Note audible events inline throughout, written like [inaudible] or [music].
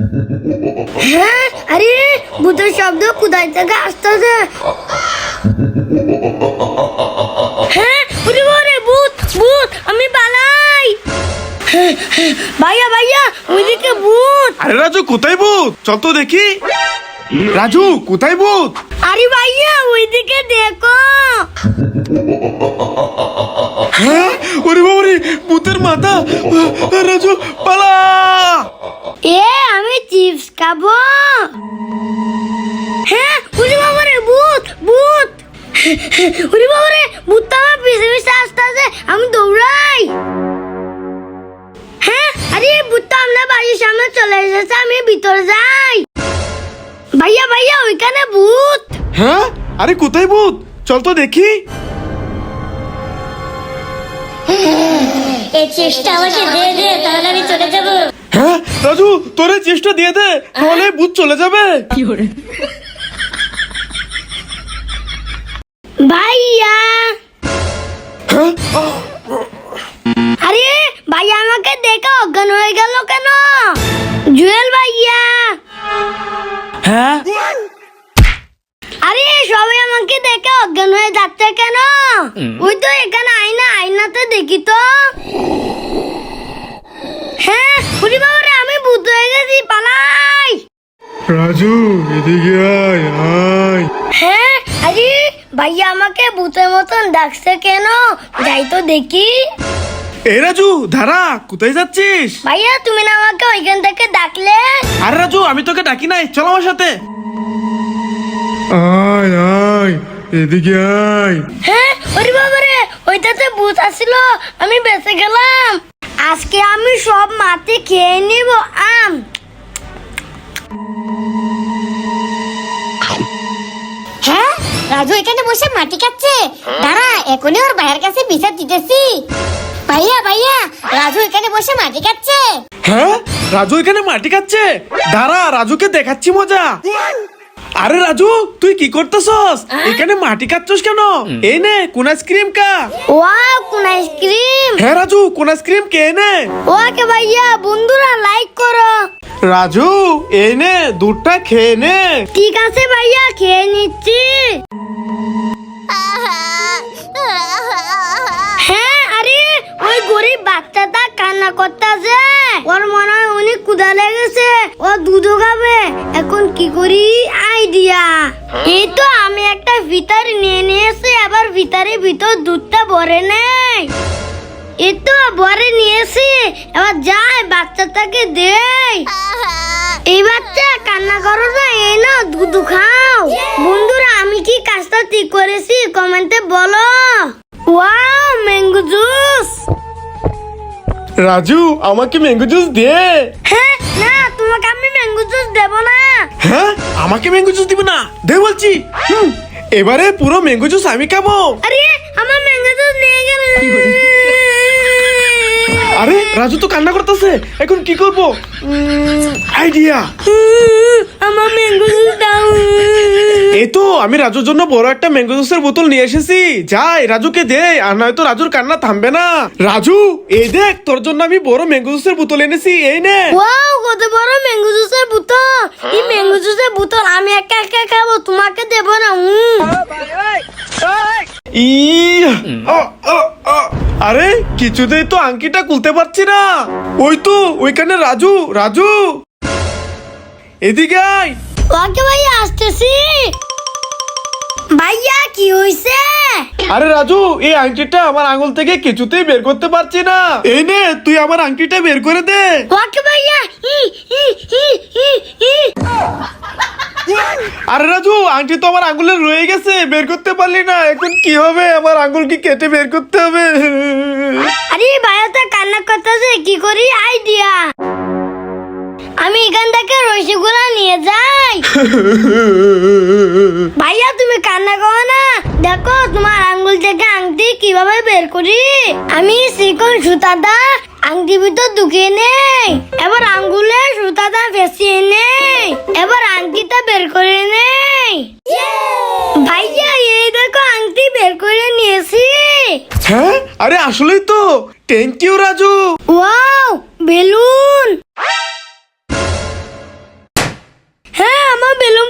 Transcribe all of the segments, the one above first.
হ্যাঁ? আরে ভূতের শব্দ কোথায় থেকে আসতেছে? হ্যাঁ? ওরে ভূত ভূত আমি পালাই হ্যাঁ, হ্যাঁ, ভাইয়া ভাইয়া ওইদিকে ভূত। আরে রাজু কোথায় ভূত? চল তো দেখি। রাজু কোথায় ভূত? আরে ভাইয়া ওইদিকে দেখো। হ্যাঁ? ওরে বাবারে ভূতের মাথা। রাজু পালা! এ আমি চিপস খাব। হ্যাঁ ওরে বাবারে ভূত ভূত। ওরে বাবারে ভূতটা আমার পিছে পিছে আসতেছে আমি দৌড়াই। হ্যাঁ আরে ভূতটা আমরা বাড়ির সামনে চলে এসেছে আমি ভিতরে যাই। ভাইয়া ভাইয়া ওইখানে ভূত। হ্যাঁ? আরে কোথায় ভূত? চল তো দেখি। এই চেষ্টা আমাকে দিয়ে দে তাহলে আমি চলে যাব। হ্যাঁ? রাজু তোরে চেষ্টা দিয়ে দে তাহলে ভূত চলে যাবে। ভাইয়া। হ্যাঁ? আরে ভাইয়া আমাকে দেখে অজ্ঞান হয়ে গেল কেন? জুয়েল ভাইয়া। হ্যাঁ? আরে সবাই আমাকে দেখে অজ্ঞান হয়ে যাচ্ছে কেন? ওই তো এখানে দেখি তো। হ্যাঁ বুড়ি বাবারে আমি ভূত হয়ে গেছি পালাই। রাজু এদিকে আয় আয়। হ্যাঁ আরে ভাইয়া আমাকে ভূতের মতন ডাকছে কেন? যাই তো দেখি। এই রাজু ধারা কোথায় যাচ্ছিস? ভাইয়া তুমি না আমাকে ওইখান থেকে ডাকলে? আরে রাজু আমি তোকে ডাকি নাই চল আমার সাথে। আয় আয় এদিকে আয়। হ্যাঁ ওরে বাবারে ভূত আসছিল আমি বেঁচে গেলাম। আজকে আমি সব মাটি খেয়ে নিব আম। হ্যাঁ রাজু এখানে বসে মাটি খাচ্ছে। দাঁড়া এখনই ওর ভাইয়ের কাছে বিচার দিতেছি। ভাইয়া ভাইয়া রাজু এখানে বসে মাটি খাচ্ছে। হ্যাঁ রাজু এখানে মাটি খাচ্ছে। দাঁড়া রাজুকে দেখাচ্ছি মজা। আরে রাজু তুই কি করতেছস? এখানে মাটি খাচ্ছস কেন? এই নে কোন আইসক্রিম কা? ওয়াও কোন আইসক্রিম। হ্যাঁ রাজু কোন আইসক্রিম কে নে? ওকে ভাইয়া বন্ধুরা লাইক করো। রাজু এই নে দুধটা খেয়ে নে। ঠিক আছে ভাইয়া খেয়ে নিচ্ছি। হ্যাঁ আরে ওই গরিব বাচ্চাটা কান্না করতেছে। ওর মনে হয় অনেক ক্ষুধা লেগেছে। ও দুধও খাবে। এখন কি করি? আইডিয়া এই তো আমি একটা ভিতর নিয়ে নিয়েছি, আবার ভিতরে ভিতর দুধটা ভরে নেই। এই তো ভরে নিয়েছি, এবার যাই বাচ্চাটাকে দেই। এই বাচ্চা, কান্না করো না, এই না দুধ খাও। বন্ধুরা, আমি কি কাজটা ঠিক করেছি? কমেন্টে বলো। ওয়াও ম্যাঙ্গো জুস রাজু আমাকে ম্যাঙ্গো জুস দে। হ্যাঁ না তোমাকে আমি ম্যাঙ্গো জুস দেব না। হ্যাঁ? আমাকে ম্যাঙ্গো জুস দিবে না? দে বলছি। হুম, এবারে পুরো ম্যাঙ্গো জুস আমি খাব। আরে আমার ম্যাঙ্গো জুস নিয়ে আরে রাজু তো কান্না করতেছে। এখন কি করব? আইডিয়া আমার ম্যাঙ্গো জুস দাও। এই তো আমি রাজুর জন্য বড় একটা ম্যাঙ্গো জুসের বোতল নিয়ে এসেছি। যাই রাজুকে দে আর নয়তো রাজুর কান্না থামবে না। রাজু এই দেখ তোর জন্য আমি বড় ম্যাঙ্গো জুসের বোতল এনেছি এই নে। ওয়াও কত বড় ম্যাঙ্গো জুসের বোতল। এই ম্যাঙ্গো জুসের বোতল আমি একা একা খাব তোমাকে দেব না। ই। আরে কিছুতেই তো আংকিটা খুলতে পারছি না। ওই তো ওইখানে রাজু রাজু। এদিকে আয়। ওকে ভাইয়া আসতেছি। ভাইয়া কি হইছে? আরে রাজু এই আংটিটা আমার আঙুল থেকে কিছুতেই বের করতে পারছি না। এই নে তুই আমার আংটিটা বের করে দে। ওকে ভাইয়া ই ই ই ই আরে রাজু, আংটি তো আমার আঙ্গুলে রয়ে গেছে, বের করতে পারলি না। এখন কি হবে? আমার আঙ্গুল কি কেটে বের করতে হবে? আরে ভাইয়া তো কান্না করতেছে, কি করি? আইডিয়া। আমি এখান থেকে রসিগুলা নিয়ে যাই। ভাইয়া তুমি কান্না করো না। দেখো তোমার আঙ্গুল থেকে আংটি কীভাবে বের করি? আমি শিকল সুতাটা আংটি ভিতর ঢুকিয়ে নেই। এবার আঙ্গুলে সুতাটা ফেসিয়ে নেই। এবার আংটিটা বের করে নেই। ভাইয়া এই দেখো আংটি বের করে নিয়েছি। হ্যাঁ? আরে আসলেই তো। Thank you Raju. Wow balloon. Balloon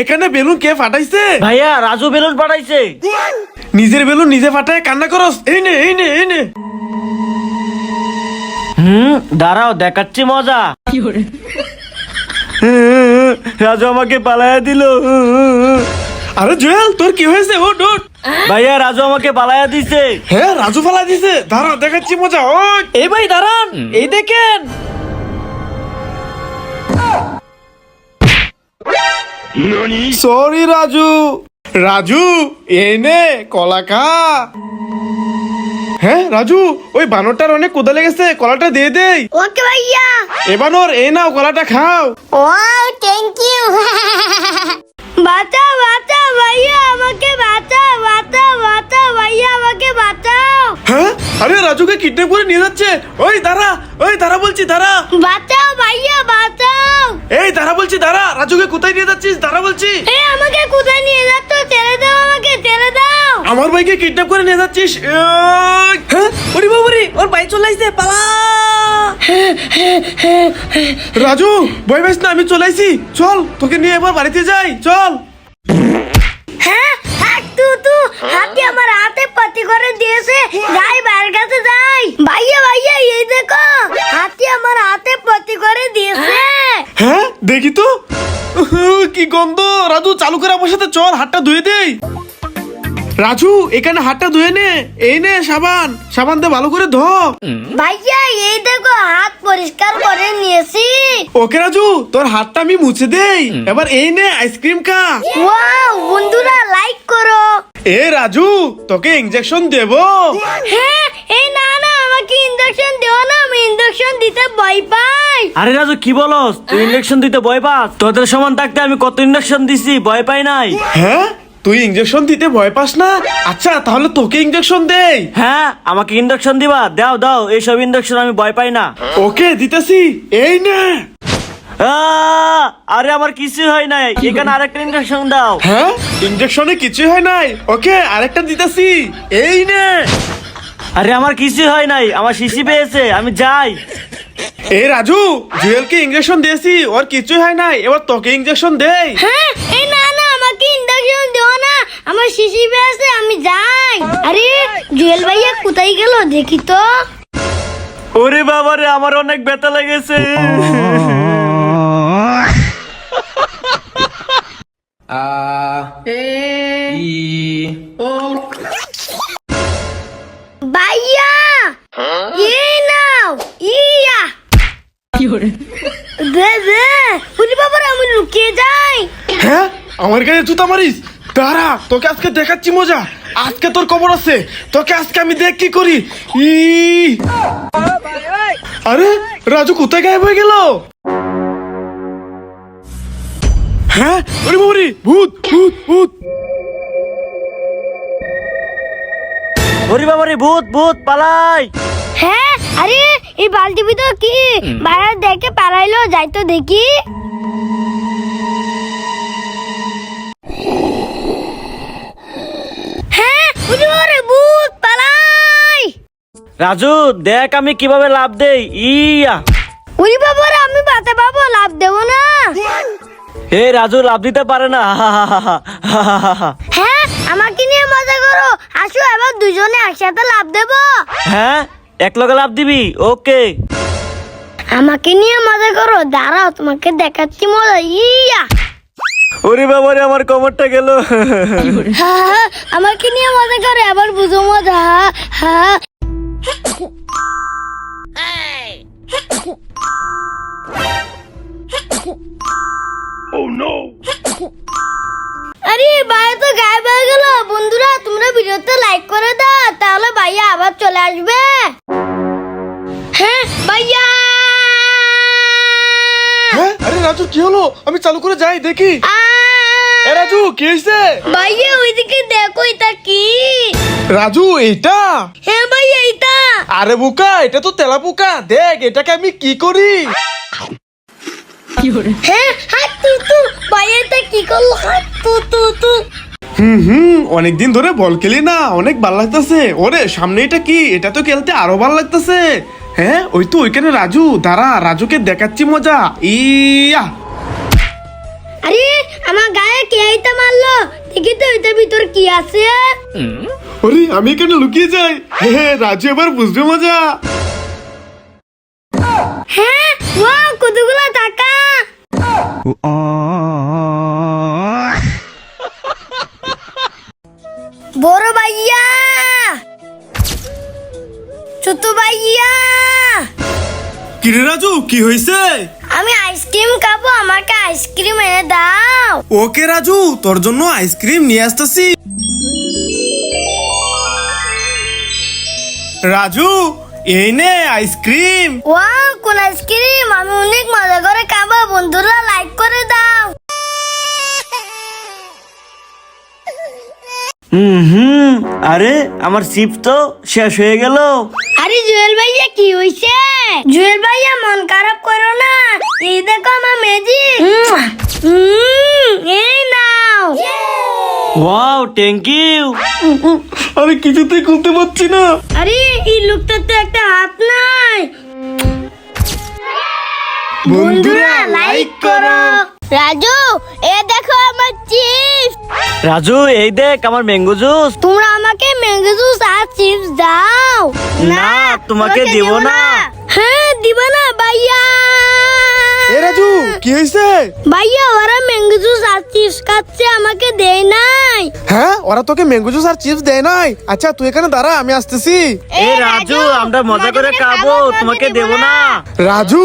এখানে বেলুন কে ফাটাইছে ভাইয়া রাজু বেলুন ফাটাইছে নিজের বেলুন নিজে ফাটায় কান্না করস। এই নে এই নে এই নে। হুম দাঁড়াও দেখাচ্ছি মজা। রাজু আমাকে পালায়া দিল। আরে জুয়েল তোর কি হয়েছে? ও ডোট ভাইয়া রাজু আমাকে পালায়া দিছে। হ্যাঁ রাজু পালায়া দিছে। দাঁড়াও দেখাচ্ছি মজা ও এই ভাই দাঁড়ান। এই দেখেন। সরি রাজু। রাজু? এই নে কলা খা। হ্যাঁ রাজু ওই বানরটার অনেক কোদা লেগেছে কলাটা দিয়ে দেই। ওকে ভাইয়া। এ বানর এই নাও কলাটা খাও। ওয়াও থ্যাংক ইউ বাঁচাও বাঁচাও ভাইয়া আমাকে বাঁচাও বাঁচাও বাঁচাও ভাইয়া আমাকে বাঁচাও। হ্যাঁ? আরে রাজুকে কিডন্যাপ করে নিয়ে যাচ্ছে। ওই দাঁড়া ওই দাঁড়া বলছি দাঁড়া। বাঁচাও ভাইয়া বাঁচাও। এই দাঁড়া বলছি দাঁড়া। রাজুকে কোথায় নিয়ে যাচ্ছিস? দাঁড়া বলছি। এ আমাকে কোথায় নিয়ে যাচ্ছ? ছেড়ে দাও আমাকে ছেড়ে দাও। আমার ভাইকে কিডন্যাপ করে নিয়ে যাচ্ছিস? এই! হ্যাঁ? ওরে বাবুরে ওর ভাই চলে আসছে পালা। রাজু ভয় পাইস না আমি চলে আইছি চল তোকে নিয়ে এবার বাড়িতে যাই চল। হ্যাঁ হাত তু তু হাতি আমার হাতে পতি করে যাই বাইরের কাছে যাই। ভাইয়া ভাইয়া এই দেখো হাতি আমার হাতে পতি করে দিয়েছে। হ্যাঁ। দেখি তো। কি গন্ধ। রাজু চালু করে আমার সাথে চল হাতটা ধুয়ে দেই। রাজু এখানে হাতটা ধুয়ে নে। এই নে সাবান। সাবান দিয়ে ভালো করে ধো ভাইয়া এই দেখো হাত পরিষ্কার করে নিয়েছি। ওকে রাজু তোর হাতটা আমি মুছে দেই। এবার এই নে আইসক্রিম খা। ওয়াও বন্ধুরা লাইক করো। এ রাজু তোকে ইঞ্জেকশন দেব। হ্যাঁ এই না না আমাকে ইঞ্জেকশন দিও না আমি ইঞ্জেকশন দিতে ভয় পাই। আরে রাজু কি বলস? তুই ইঞ্জেকশন দিতে ভয় পাস? তোদের সমান থাকতে আমি কত ইঞ্জেকশন দিছি ভয় পাই নাই। হ্যাঁ তুই ইঞ্জেকশন দিতে ভয় পাস না? আচ্ছা তাহলে তোকে ইঞ্জেকশন দেই। হ্যাঁ আমাকে ইঞ্জেকশন দিবা। দাও দাও এইসব ইঞ্জেকশন আমি ভয় পাই না। ওকে দিতেছি। এই নে! আরে আমার কিছু হয় নাই। এখানে আরেকটা ইনজেকশন দাও। হ্যাঁ? ইনজেকশনে কিছু হয় নাই। ওকে আরেকটা দিতেছি। এই নে। আরে আমার কিছু হয় নাই আমার শিশি পেয়েছে আমি যাই। এ রাজু জুয়েলকে ইনজেকশন দিয়েছি ওর কিছু হয় নাই এবার তোকে ইনজেকশন দেই। হ্যাঁ এই না না আমাকে ইনজেকশন দিও না আমার শিশি পেয়েছে আমি যাই। আরে জুয়েল ভাইয়া কোথায় গেল দেখি তো। ওরে বাবারে আমার অনেক ব্যথা লেগেছে। ভাইয়া এই নাও ইয়া দে দে উনি বাবার আমি লুকিয়ে যাই হ্যাঁ আমার গায়ে জুতা মারিস? দাঁড়া তোকে আজকে দেখাচ্ছি মজা। আজকে তোর খবর আছে। তোকে আজকে আমি দেখ কি করি। ই! আরে রাজু কোথায় গায়েব হয়ে গেল? হ্যাঁ? ওরে বাবারে ভূত ভূত ভূত। ওরে বাবারে ভূত ভূত পালাই। হ্যাঁ আরে এই বালতি ভিতর কি? বাইরে দেখে পালাইলো যাই তো দেখি। হ্যাঁ উনি বাবারে ভূত পালাই। রাজু দেখ আমি কীভাবে লাভ দেই। ইয়া উনি বাবারে আমি বাতে পাবো লাভ দেবো না হে রাজু লাভ দিতে পারে না। হ্যাঁ আমাকে নিয়ে মজা করো। আসো এবার দুজনে একসাথে লাভ দেবো। হ্যাঁ এক লগে লাভ দিবি? ওকে। আমাকে নিয়ে মজা করো। দাঁড়াও তোমাকে দেখাচ্ছি মজা। ইয়া। ওরে বাবারে আমার কমরটা গেল। আমাকে নিয়ে মজা করে আবার বুঝো মজা। হ্যাঁ আরে ভাই তো গায়েব হয়ে গেল। বন্ধুরা তোমরা ভিডিওতে লাইক করে দাও তাহলে ভাইয়া আবার চলে আসবে। হ্যাঁ ভাইয়া! হ্যাঁ? আরে রাজু কি হলো? আমি চালু করে যাই দেখি। এ রাজু কি হয়েছে? ভাইয়া ওইদিকে দেখো এটা কি? রাজু এইটা? হ্যাঁ ভাইয়া এটা আরে বুকা এটা তো তেলা পোকা। দেখ এটাকে আমি কি করি? হ্যাঁ হাত। এটা কি করল? তু তু তু। হুম হুম অনেকদিন ধরে বল খেলি না অনেক ভালো লাগতেছে। ওরে সামনে এটা কি? এটা তো খেলতে আরও ভালো লাগতেছে। হ্যাঁ ওই তো ওইখানে রাজু। দাঁড়া রাজুকে দেখাচ্ছি মজা। ইয়া। আরে আমার গায়ে কে এইটা মারলো? দেখি তো এটার ভিতর কি আছে। আরে আমি এখানে লুকিয়ে যাই। হে হে, রাজু এবার বুঝবে মজা। হ্যাঁ ও কতগুলো [laughs] বড় ভাইয়া! ছোট ভাইয়া! কিরে রাজু কি হয়েছে আমি আইসক্রিম খাব আমাকে আইসক্রিম এনে দাও। ওকে রাজু তোর জন্য আইসক্রিম নিয়ে আসতেছি। রাজু এই নে আইসক্রিম। ওয়াও কোন আইসক্রিম? আমি অনেক মজা করে খাব। বন্ধুরা লাইক করে দাও। হুম হুম। আরে আমার সিপ তো শেষ হয়ে গেল। আরে জুয়েল ভাইয়া কি হইছে? জুয়েল ভাইয়া মন খারাপ করো না। এই দেখো আমার ম্যাজিক নাও ওয়াও থ্যাংক ইউ আমি কিছুতেই খুলতে পারছি না। আরে এই লোকটার তো একটা হাত নাই। বন্ধুরা লাইক করো। রাজু এ দেখো আমার চিপস রাজু এই দেখ আমার ম্যাঙ্গো জুস তোমরা আমাকে ম্যাঙ্গো জুস আর চিপস দাও। না, তোমাকে দিব না। হ্যাঁ দিব না ভাইয়া। এ রাজু কি হয়েছে ভাইয়া ওরা ম্যাঙ্গো জুস আর চিপস খাচ্ছে আমাকে দেয় নাই। হ্যাঁ ওরা তোকে ম্যাঙ্গো জুস আর চিপস দেয় নাই? আচ্ছা তুই এখানে দাঁড়া আমি আসতেছি। এ রাজু আমরা মজা করে খাব তোমাকে দেব না। রাজু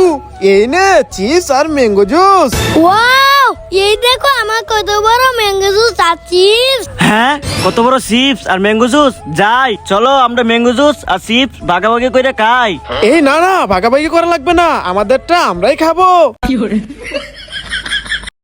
এই নে চিপস আর ম্যাঙ্গো জুস ওয়াও এই দেখো আমার কত বড় ম্যাঙ্গো জুস আর চিপস হ্যাঁ কত বড় চিপস আর ম্যাঙ্গো জুস যাই চলো আমরা ম্যাঙ্গো জুস আর চিপস ভাগাভাগি করে খাই। এই না না ভাগাভাগি করা লাগবে না আমাদেরটা আমরাই খাব।